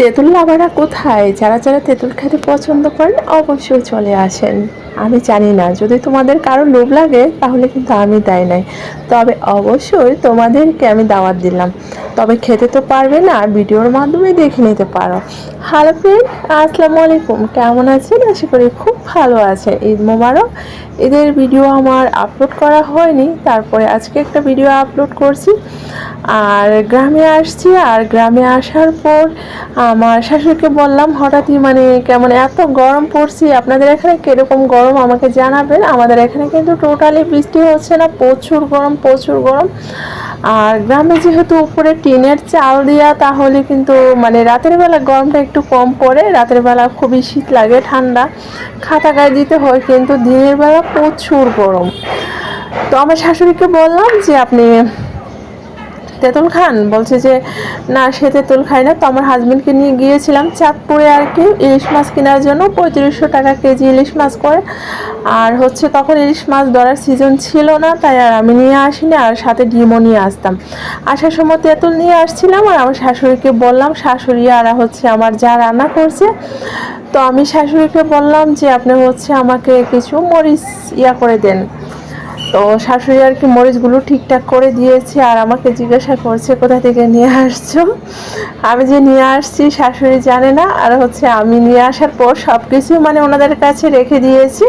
তেঁতুল লাভারা কোথায়? যারা যারা তেঁতুল খেতে পছন্দ করেন, অবশ্যই চলে আসেন। আমি জানি না, যদি তোমাদের কারও লোভ লাগে, তাহলে কিন্তু আমি দেয় নাই। তবে অবশ্যই তোমাদেরকে আমি দাওয়াত দিলাম। তবে খেতে তো পারবে না, ভিডিওর মাধ্যমে দেখে নিতে পারো। হ্যালো ফ্রেন্ড আসসালামু আলাইকুম। কেমন আছেন? আশা করি খুব ভালো আছে ঈদ মোবারক। ঈদের ভিডিও আমার আপলোড করা হয়নি, তারপরে আজকে একটা ভিডিও আপলোড করছি। আর গ্রামে আসছি, আর গ্রামে আসার পর আমার শাশুড়িকে বললাম, হঠাৎই মানে কেমন এত গরম পড়ছি, আপনাদের এখানে কীরকম গরম আমাকে জানাবেন? আমাদের এখানে কিন্তু টোটালি বৃষ্টি হচ্ছে না, প্রচুর গরম প্রচুর গরম। আর গ্রামে যেহেতু উপরে টিনের চাল দেওয়া তাহলে কিন্তু মানে রাতের বেলা গরমটা একটু কম পড়ে, রাতের বেলা খুবই শীত লাগে, ঠান্ডা। খাতা গায়ে দিতে হয়, কিন্তু দিনের বেলা প্রচুর গরম। তো আমার শাশুড়িকে বললাম যে, আপনি তেঁতুল খান? বলছে যে, না, সে তেঁতুল খায় না। তো আমার হাজব্যান্ডকে নিয়ে গিয়েছিলাম চাঁদপুরে আর কি। ইলিশ মাছ কেনার জন্য পঁয়ত্রিশশো টাকা কেজি ইলিশ মাছ করে। আর হচ্ছে তখন ইলিশ মাছ ধরার সিজন ছিল না, তাই আর আমি নিয়ে আসিনি আর সাথে ডিমও নিয়ে আসতাম। আসার সময় তেঁতুল নিয়ে আসছিলাম আর আমার শাশুড়িকে বললাম, শাশুড়ি আর হচ্ছে আমার যা রান্না করছে। তো আমি শাশুড়িকে বললাম যে, আপনি হচ্ছে আমাকে কিছু মরিচ ইয়া করে দেন। তো শাশুড়ি আর কি মরিচগুলো ঠিকঠাক করে দিয়েছে আর আমাকে জিজ্ঞাসা করছে, কোথা থেকে নিয়ে আসছো? আমি যে নিয়ে আসছি, শাশুড়ি জানে না। আর হচ্ছে আমি নিয়ে আসার পর সব কিছু মানে ওনাদের কাছে রেখে দিয়েছি।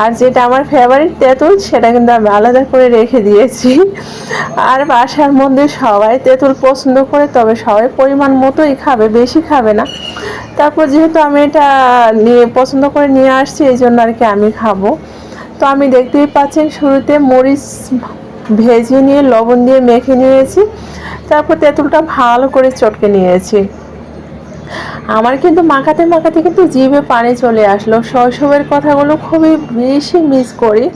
আর যেটা আমার ফেভারিট তেঁতুল, সেটা কিন্তু আমি আলাদা করে রেখে দিয়েছি। আর বাসার মধ্যে সবাই তেঁতুল পছন্দ করে, তবে সবাই পরিমাণ মতোই খাবে, বেশি খাবে না। তারপর যেহেতু আমি এটা নিয়ে, পছন্দ করে নিয়ে আসছি, এই জন্য আর কি আমি খাব। তো আমি দেখতেই পাচ্ছেন শুরুতে মরিচ ভেজে নিয়ে, লবণ দিয়ে মেখে নিয়েছি। তারপর তেঁতুলটা ভালো করে চটকে নিয়েছি। আমার কিন্তু মাখাতে মাখাতে কিন্তু জিভে পানি চলে আসলো। শৈশবের কথাগুলো খুবই বেশি মিস করি।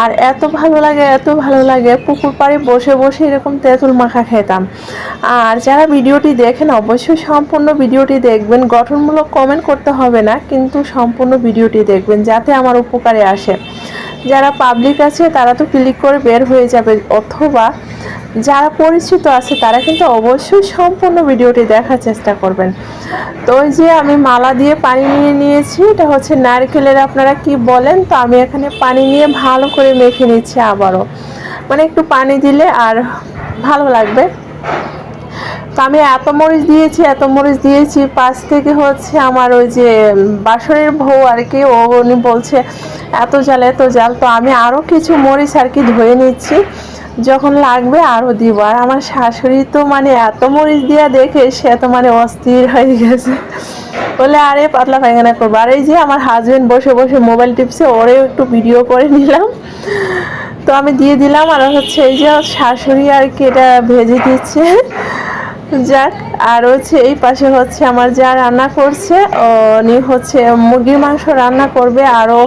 আর এত ভালো লাগে, এত ভালো লাগে, পুকুর পাড়ে বসে বসে এরকম তেঁতুল মাখা খেতাম। আর যারা ভিডিওটি দেখেন, অবশ্যই সম্পূর্ণ ভিডিওটি দেখবেন। গঠনমূলক কমেন্ট করতে হবে না, কিন্তু সম্পূর্ণ ভিডিওটি দেখবেন, যাতে আমার উপকারে আসে। যারা পাবলিক আছে, তারা তো ক্লিক করে বের হয়ে যাবে। অথবা যারা পরিচিত আছে, তারা কিন্তু অবশ্যই সম্পূর্ণ ভিডিওটি দেখার চেষ্টা করবেন। তো ওই যে আমি মালা দিয়ে পানি নিয়ে নিয়েছি, এটা হচ্ছে নারকেলের, আপনারা কি বলেন? তো আমি এখানে পানি নিয়ে ভালো করে মেখে নিচ্ছি আবারও। মানে একটু পানি দিলে আর ভালো লাগবে। তো আমি এত মরিচ দিয়েছি, এত মরিচ দিয়েছি, পাশ থেকে হচ্ছে আমার ওই যে বাসরের বউ আর কি, ও উনি বলছে, এত জাল এত জাল তো আমি আরও কিছু মরিচ আর কি ধুয়ে নিচ্ছি, যখন লাগবে আরও দিব। আর আমার শাশুড়ি তো মানে এত মরিচ দিয়া দেখে, সে তো মানে অস্থির হয়ে গেছে। বলে, আরে, পাতলা পায়খানা করব। আর এই যে আমার হাজব্যান্ড বসে বসে মোবাইল টিপসে ওরেও একটু ভিডিও করে নিলাম। তো আমি দিয়ে দিলাম, আর হচ্ছে এই যে শাশুড়ি আর কি এটা ভেজে দিচ্ছে। যাক, আর হচ্ছে এই পাশে হচ্ছে আমার যা রান্না করছে উনি হচ্ছে মুরগির মাংস রান্না করবে, আরও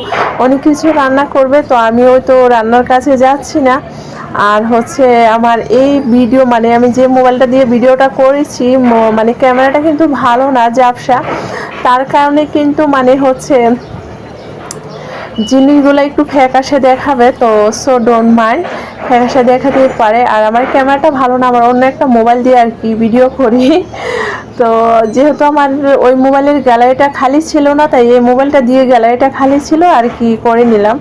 অনেক কিছু রান্না করবে, তো আমি ওই তো রান্নার কাছে যাচ্ছি না। আর হচ্ছে আমার এই ভিডিও মানে আমি যে মোবাইলটা দিয়ে ভিডিওটা করেছি মানে ক্যামেরাটা কিন্তু ভালো না জাপসা তার কারণে কিন্তু মানে হচ্ছে জিনিসগুলো একটু ফ্যাকাশে দেখাবে, তো সো ডোন্ট মাইন্ড ফ্যাকাশে দেখাতে পারে। আর আমার ক্যামেরাটা ভালো না, আমার অন্য একটা মোবাইল দিয়ে আর কি ভিডিও করি। তো যেহেতু আমার ওই মোবাইলের গ্যালারিটা খালি ছিল না, তাই এই মোবাইলটা দিয়ে গ্যালারিটা খালি ছিল, আর কি করে নিলাম।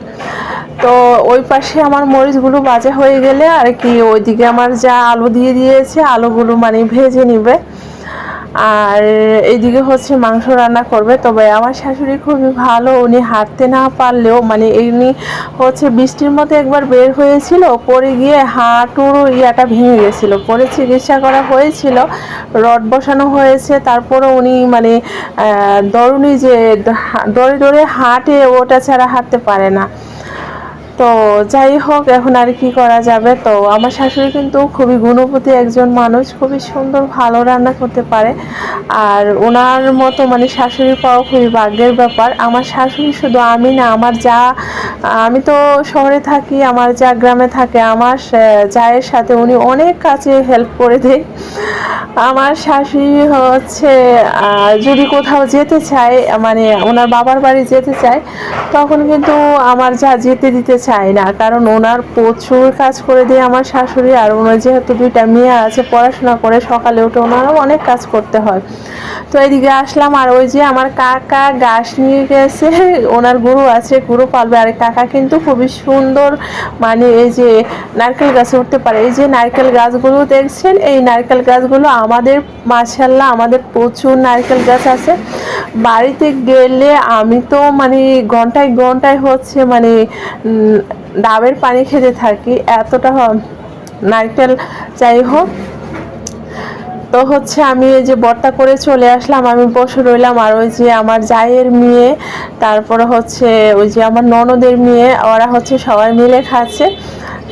তো ওই পাশে আমার মরিচগুলো বাজা হয়ে গেলে আর কি ওইদিকে আমার যা আলু দিয়ে দিয়েছে, আলুগুলো মানে ভেজে নিবে। আর এইদিকে হচ্ছে মাংস রান্না করবে। তবে আমার শাশুড়ি খুবই ভালো, উনি হাঁটতে না পারলেও মানে এমনি হচ্ছে বৃষ্টির মধ্যে একবার বের হয়েছিল, পরে গিয়ে হাঁটুর ইয়াটা ভেঙে গেছিল। পরে চিকিৎসা করা হয়েছিল, রড বসানো হয়েছে তারপরে উনি মানে দরুনি যে দরে দরে হাঁটে, ওটা ছাড়া হাঁটতে পারে না। তো যাই হোক, এখন আর কি করা যাবে? তো আমার শাশুড়ি কিন্তু খুবই গুণপতি একজন মানুষ, খুবই সুন্দর, ভালো রান্না করতে পারে। আর ওনার মতো মানে শাশুড়ি পাওয়া খুবই ভাগ্যের ব্যাপার। আমার শাশুড়ি শুধু আমি না, আমার যা, আমি তো শহরে থাকি, আমার যা গ্রামে থাকে, আমার জায়ের সাথে উনি অনেক কাজে হেল্প করে দেয়। আমার শাশুড়ি হচ্ছে যদি কোথাও যেতে চায় মানে ওনার বাবার বাড়ি যেতে চায়, তখন কিন্তু আমার যা যেতে দিতে চায় না। কারণ ওনার প্রচুর কাজ করে দিয়ে আমার শাশুড়ি, আর ওনার যেহেতু দুইটা মেয়ে আছে, পড়াশোনা করে সকালে উঠে ওনারও অনেক কাজ করতে হয়। তো এদিকে আসলাম আর ওই যে আমার কাকা গাছ নিয়ে গেছে, ওনার গরু আছে, গরু পালবে। আর কাকা কিন্তু খুবই সুন্দর মানে এই যে নারকেল গাছে উঠতে পারে। এই যে নারকেল গাছগুলো দেখছেন, এই নারকেল গাছগুলো আমাদের মাশাল্লাহ আমাদের প্রচুর নারকেল গাছ আছে। বাড়িতে গেলে আমি তো মানে ঘন্টায় ঘন্টায় হচ্ছে মানে ডাবের পানি খেতে থাকি। এতটা নারকেল যাই হোক তো হচ্ছে আমি এই যে বর্তা করে চলে আসলাম, আমি বসে রইলাম আর ওই যে আমার জায়ের মেয়ে, তারপরে হচ্ছে ওই যে আমার ননদের মেয়ে, ওরা হচ্ছে সবাই মিলে খাচ্ছে।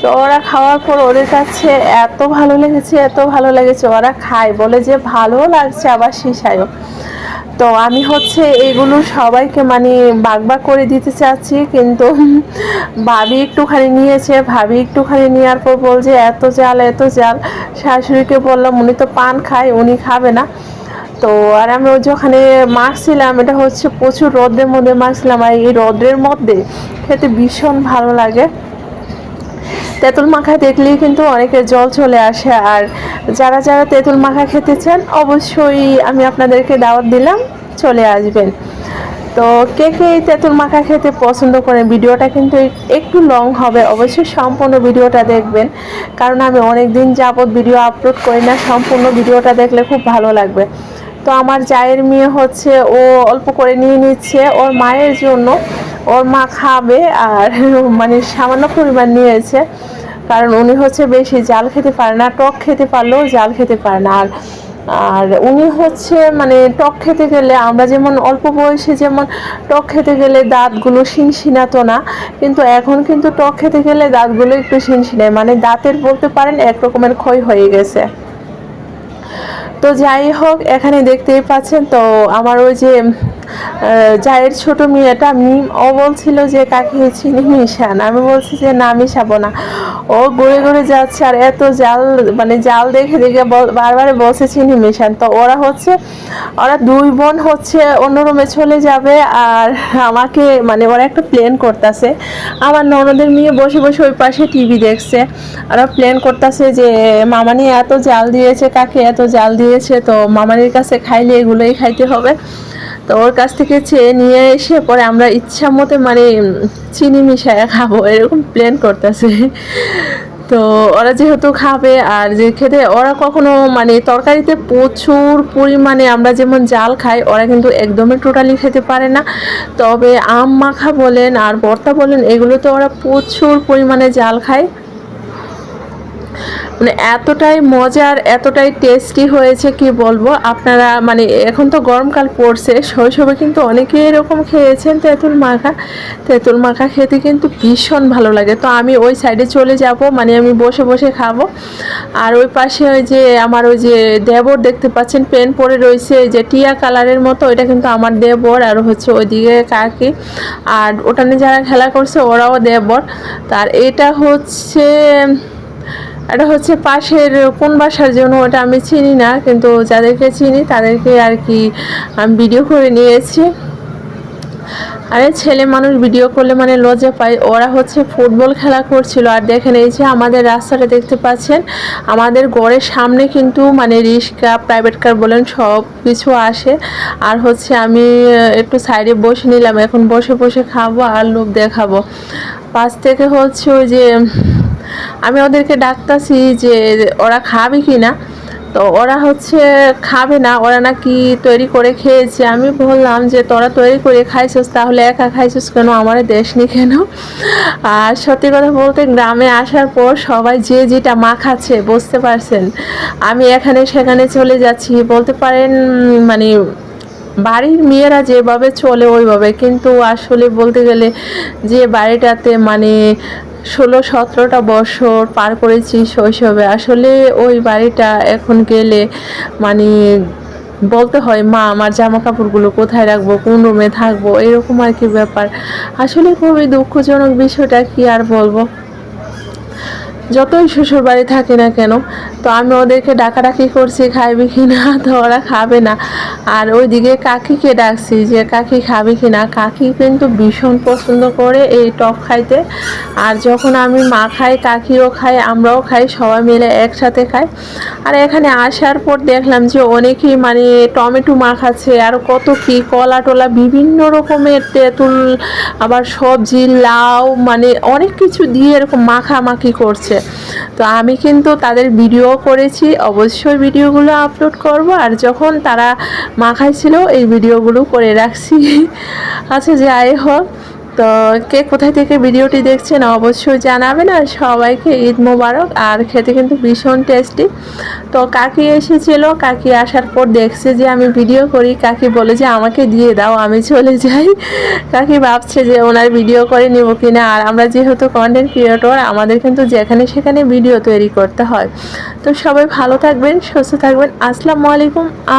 তো ওরা খাওয়ার পর ওদের কাছে এত ভালো লেগেছে, এত ভালো লেগেছে, ওরা খায়, বলে যে ভালো লাগছে আবার শিশায়ও তো আমি হচ্ছে এগুলো সবাইকে মানে বাগ বাগ করে দিতে চাচ্ছি, কিন্তু ভাবি একটুখানি নিয়েছে, ভাবি একটুখানি নেওয়ার পর বলছে, এত জাল এত জাল। শাশুড়িকে বললাম, উনি তো পান খায়, উনি খাবে না। তো আর আমি ওই যে ওখানে মাখছিলাম এটা হচ্ছে প্রচুর রোদ্রের মধ্যে মাখছিলাম আর এই রোদ্রের মধ্যে খেতে ভীষণ ভালো লাগে। তেঁতুল মাখা দেখলেই কিন্তু অনেকের জল চলে আসে। আর যারা যারা তেঁতুল মাখা খেতে চান, অবশ্যই আমি আপনাদেরকে দাওয়াত দিলাম, চলে আসবেন। তো কে কে এই তেঁতুল মাখা খেতে পছন্দ করেন, ভিডিওটা কিন্তু একটু লং হবে। অবশ্যই সম্পূর্ণ ভিডিওটা দেখবেন। কারণ আমি অনেক দিন যাবৎ ভিডিও আপলোড করি না, সম্পূর্ণ ভিডিওটা দেখলে খুব ভালো লাগবে। তো আমার জায়ের মেয়ে হচ্ছে ও অল্প করে নিয়ে নিচ্ছে। ওর মায়ের জন্য ওর মা খাবে আর মানে সামান্য পরিমাণ নিয়েছে। কারণ উনি হচ্ছে বেশি জাল খেতে পারে না, টক খেতে পারলেও জাল খেতে পারে না। আর আর উনি হচ্ছে মানে টক খেতে গেলে আমরা যেমন অল্প বয়সে যেমন টক খেতে গেলে দাঁতগুলো শিনশিনাতো না, কিন্তু এখন কিন্তু টক খেতে গেলে দাঁতগুলো একটু শিনশিনায়। মানে দাঁতের বলতে পারেন এক রকমের ক্ষয় হয়ে গেছে। তো যাই হোক, এখানে দেখতেই পাচ্ছেন, তো আমার ওই যে জায়ের ছোট মেয়েটা মিম, ও বলছিল যে, কাকে, চিনি মিশান। আমি বলছি যে, না, মিশাবো না। ও ঘুরে ঘুরে যাচ্ছে, আর এত জাল মানে জাল দেখে দেখে বারবার বলছে, চিনি মিশান। তো ওরা হচ্ছে, ওরা দুই বোন হচ্ছে, অন্য রুমে চলে যাবে, আর আমাকে মানে ওরা একটা প্লেন করতেছে। আমার ননদের মেয়ে বসে বসে ওই পাশে টিভি দেখছে। ওরা প্লেন করতেছে যে মামানি এত জাল দিয়েছে, কাকে, এত জাল দিয়েছে তো মামানির কাছে খাইলে এগুলোই খাইতে হবে। তো ওর কাছ থেকে চেয়ে নিয়ে এসে পরে আমরা ইচ্ছা মতো মানে চিনি মিশায় খাব, এরকম প্ল্যান করতেছে। তো ওরা যেহেতু খাবে আর যে খেতে, ওরা কখনো মানে তরকারিতে প্রচুর পরিমাণে আমরা যেমন জাল খাই, ওরা কিন্তু একদমই টোটালি খেতে পারে না। তবে আম মাখা বলেন আর ভর্তা বলেন, এগুলোতে ওরা প্রচুর পরিমাণে জাল খায়। মানে এতটাই মজার এতটাই টেস্টি হয়েছে, কি বলব? আপনারা মানে এখন তো গরমকাল পড়ছে, শৈশবে কিন্তু অনেকে এরকম খেয়েছেন তেঁতুল মাখা। তেঁতুল মাখা খেতে কিন্তু ভীষণ ভালো লাগে। তো আমি ওই সাইডে চলে যাব মানে আমি বসে বসে খাব। আর ওই পাশে ওই যে আমার ওই যে দেবর দেখতে পাচ্ছেন, পেন পরে রয়েছে যে টিয়া কালারের মতো, ওইটা কিন্তু আমার দেবর আর হচ্ছে ওইদিকে কাকি। আর ওটা নিয়ে যারা খেলা করছে, ওরাও দেবর। তার এটা হচ্ছে এটা হচ্ছে পাশের কোন বাসার জন্য ওটা আমি চিনি না, কিন্তু যাদেরকে চিনি তাদেরকে আর কি আমি ভিডিও করে নিয়েছি। আরে ছেলে মানুষ ভিডিও করলে মানে লজ্জা পায়। ওরা হচ্ছে ফুটবল খেলা করছিল। আর দেখেন এই যে আমাদের রাস্তাটা দেখতে পাচ্ছেন, আমাদের গড়ের সামনে কিন্তু মানে রিক্সা প্রাইভেট কার বলেন সব কিছু আসে। আর হচ্ছে আমি একটু সাইডে বসে নিলাম। এখন বসে বসে খাব আর লোভ দেখাবো। পাশ থেকে হচ্ছে ওই যে আমি ওদেরকে ডাকতাছি যে ওরা খাবে কি না তো ওরা হচ্ছে খাবে না, ওরা নাকি তৈরি করে খেয়েছে। আমি বললাম যে, তোরা তৈরি করে খাইছিস, তাহলে একা খাইছিস কেন? আমার দেশ নি কেন? আর সত্যি কথা বলতে, গ্রামে আসার পর সবাই যে যেটা মাখাচ্ছে, বুঝতে পারছেন? আমি এখানে সেখানে চলে যাচ্ছি। বলতে পারেন মানে বাড়ির মেয়েরা যেভাবে চলে ওইভাবে। কিন্তু আসলে বলতে গেলে যে বাড়িটাতে মানে ষোলো সতেরোটা বছর পার করেছি শৈশবে। আসলে ওই বাড়িটা এখন গেলে মানে বলতে হয়, মা, আমার জামা কাপড়গুলো কোথায় রাখব? কোন রুমে থাকব? এরকম আর কি ব্যাপার। আসলে খুবই দুঃখজনক বিষয়টা কি আর বলব? যতই শ্বশুর বাড়ি থাকে না কেন, তো আমি ওদেরকে ডাকাডাকি করছি, খাইবি কি না তো ওরা খাবে না। আর ওইদিকে কাকিকে ডাকছি যে, কাকি খাবি কি না কাকি কিন্তু ভীষণ পছন্দ করে এই টক খাইতে। আর যখন আমি মা খাই, কাকিও খাই, আমরাও খাই, সবাই মিলে একসাথে খাই। আর এখানে আসার পর দেখলাম যে অনেকেই মানে টমেটো মাখাচ্ছে আর কত কি কলা টলা বিভিন্ন রকমের তেঁতুল, আবার সবজি, লাউ মানে অনেক কিছু দিয়ে এরকম মাখামাখি করছে। তো আমি কিন্তু তাদের ভিডিও করেছি, অবশ্যই ভিডিওগুলো আপলোড করব। আর যখন তারা মাখাইছিল, এই ভিডিওগুলো করে রাখছি। আচ্ছা যাই হোক, তো কে কোথায় থেকে ভিডিওটি দেখছেন অবশ্যই জানাবেন, আর সবাইকে ঈদ মোবারক, আর খেতে কিন্তু ভীষণ টেস্টি। তো কাকি এসেছিল, কাকি আসার পর দেখছে যে আমি ভিডিও করি, কাকি বলে যে আমাকে দিয়ে দাও, আমি চলে যাই। কাকি ভাবছে যে ওনার ভিডিও করে নিব কিনা, আর আমরা যেহেতু কন্টেন্ট ক্রিয়েটর আমাদের কিন্তু যেখানে সেখানে ভিডিও তৈরি করতে হয়। তো সবাই ভালো থাকবেন, সুস্থ থাকবেন, আসসালামু আলাইকুম, আ